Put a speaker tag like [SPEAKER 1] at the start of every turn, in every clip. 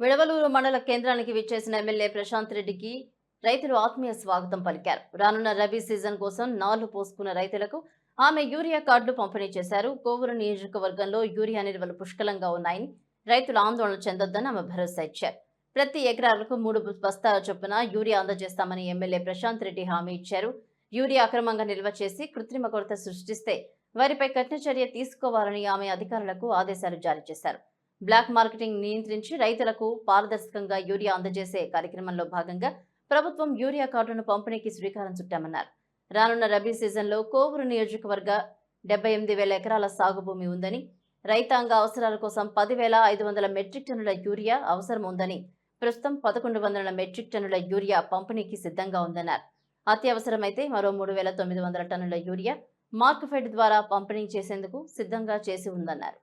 [SPEAKER 1] విడవలూరు మండల కేంద్రానికి విచ్చేసిన ఎమ్మెల్యే ప్రశాంత్ రెడ్డికి రైతులు ఆత్మీయ స్వాగతం పలికారు. రానున్న రబీ సీజన్ కోసం నాళ్ళు పోసుకున్న రైతులకు ఆమె యూరియా కార్డులు పంపిణీ చేశారు. కోవూరు నియోజకవర్గంలో యూరియా నిల్వలు పుష్కలంగా ఉన్నాయని రైతులు ఆందోళన చెందొద్దని ఆమె భరోసా ఇచ్చారు. ప్రతి ఎకరాలకు మూడు బస్తాల చొప్పున యూరియా అందజేస్తామని ఎమ్మెల్యే ప్రశాంత్ రెడ్డి హామీ ఇచ్చారు. యూరియా అక్రమంగా నిల్వ చేసి కృత్రిమ కొరత సృష్టిస్తే వారిపై కఠిన చర్య తీసుకోవాలని ఆమె అధికారులకు ఆదేశాలు జారీ చేశారు. బ్లాక్ మార్కెటింగ్ నియంత్రించి రైతులకు పారదర్శకంగా యూరియా అందజేసే కార్యక్రమంలో భాగంగా ప్రభుత్వం యూరియా కార్డును పంపిణీకి శ్రీకారం చుట్టామన్నారు. రానున్న రబీ సీజన్లో కోవూరు నియోజకవర్గ డెబ్బై ఎనిమిది వేల ఎకరాల సాగు భూమి ఉందని రైతాంగ అవసరాల కోసం పదివేల ఐదు వందల మెట్రిక్ టన్నుల యూరియా అవసరం ఉందని ప్రస్తుతం పదకొండు వందల మెట్రిక్ టన్నుల యూరియా పంపిణీకి సిద్ధంగా ఉందన్నారు. అత్యవసరమైతే మరో మూడు వేల తొమ్మిది వందల టన్నుల యూరియా మార్క్ఫెడ్ ద్వారా పంపిణీ చేసేందుకు సిద్ధంగా చేసి ఉందన్నారు.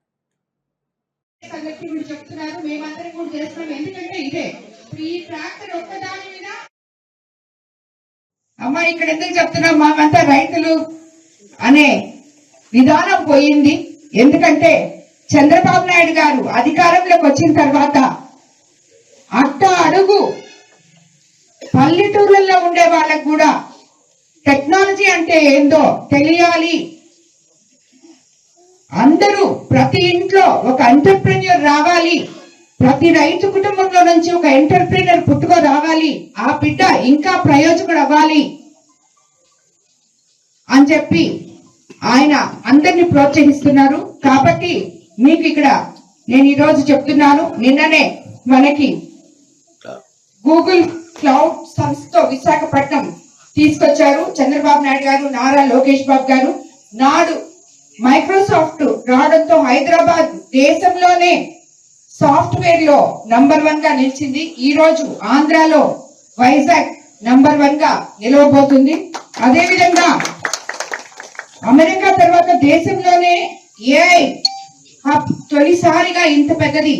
[SPEAKER 2] సంగతి మీరు చెప్తున్నారు. మేమందరం కూడా చేస్తున్నాం. ఎందుకంటే ఇదే ఈ ట్రాక్టర్ ఒక్కదాని మీద అమ్మా ఇక్కడ ఎందుకు చెప్తున్నాం మామంతా రైతులు అనే విధానం పోయింది. ఎందుకంటే చంద్రబాబు నాయుడు గారు అధికారంలోకి వచ్చిన తర్వాత అట్ట అడుగు పల్లెటూర్లలో ఉండే వాళ్ళకు కూడా టెక్నాలజీ అంటే ఏందో తెలియాలి. అందరూ ప్రతి ఇంట్లో ఒక ఎంటర్ప్రెన్యూర్ రావాలి. ప్రతి రైతు కుటుంబంలో నుంచి ఒక ఎంటర్ప్రెన్యూర్ పుట్టుకో రావాలి. ఆ బిడ్డ ఇంకా ప్రయోజకుడు అవ్వాలి. అని చెప్పి ఆయన అందరినీ ప్రోత్సహిస్తున్నారు. కాబట్టి మీకు ఇక్కడ నేను ఈరోజు చెప్తున్నాను. నిన్ననే మనకి గూగుల్ క్లౌడ్ సంస్థ విశాఖపట్నం తీసుకొచ్చారు. చంద్రబాబు నాయుడు గారు నారా లోకేష్ బాబు గారు. నాడు మైక్రోసాఫ్ట్ రావడంతో హైదరాబాద్ దేశంలోనే సాఫ్ట్వేర్లో నంబర్ వన్గా నిలిచింది. ఈ రోజు ఆంధ్రాలో వైజాగ్ నంబర్ వన్గా నిలవబోతుంది. అదేవిధంగా అమెరికా తర్వాత దేశంలోనే ఏఐ హబ్ తొలిసారిగా ఇంత పెద్దది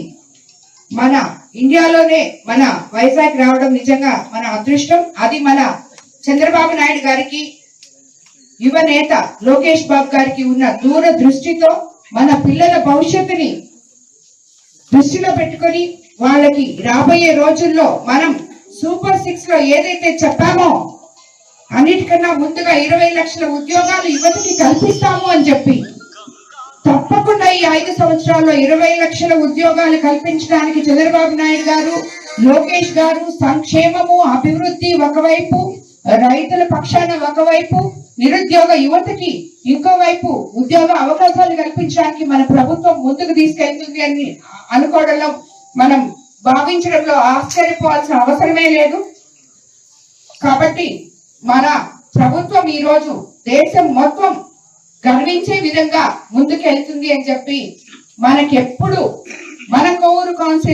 [SPEAKER 2] మన ఇండియాలోనే మన వైజాగ్ రావడం నిజంగా మన అదృష్టం. అది మన చంద్రబాబు నాయుడు గారికి యువ నేత లోకేష్ బాబు గారికి ఉన్న దూర దృష్టితో మన పిల్లల భవిష్యత్తుని దృష్టిలో పెట్టుకొని వాళ్ళకి రాబోయే రోజుల్లో మనం సూపర్ సిక్స్లో ఏదైతే చెప్పామో అన్నిటికన్నా ముందుగా ఇరవై లక్షల ఉద్యోగాలు యువతకి కల్పిస్తాము అని చెప్పి తప్పకుండా ఈ ఐదు సంవత్సరాల్లో ఇరవై లక్షల ఉద్యోగాలు కల్పించడానికి చంద్రబాబు నాయుడు గారు లోకేష్ గారు సంక్షేమము అభివృద్ధి ఒకవైపు రైతుల పక్షాన ఒకవైపు నిరుద్యోగ యువతకి ఇంకోవైపు ఉద్యోగ అవకాశాలు కల్పించడానికి మన ప్రభుత్వం ముందుకు తీసుకెళ్తుంది అని అనుకోవడంలో మనం భావించడంలో ఆశ్చర్యపోవాల్సిన అవసరమే లేదు. కాబట్టి మన ప్రభుత్వం ఈ రోజు దేశం మొత్తం గర్వించే విధంగా ముందుకెళ్తుంది అని చెప్పి మనకెప్పుడు మన కోరు కాన్సెన్స్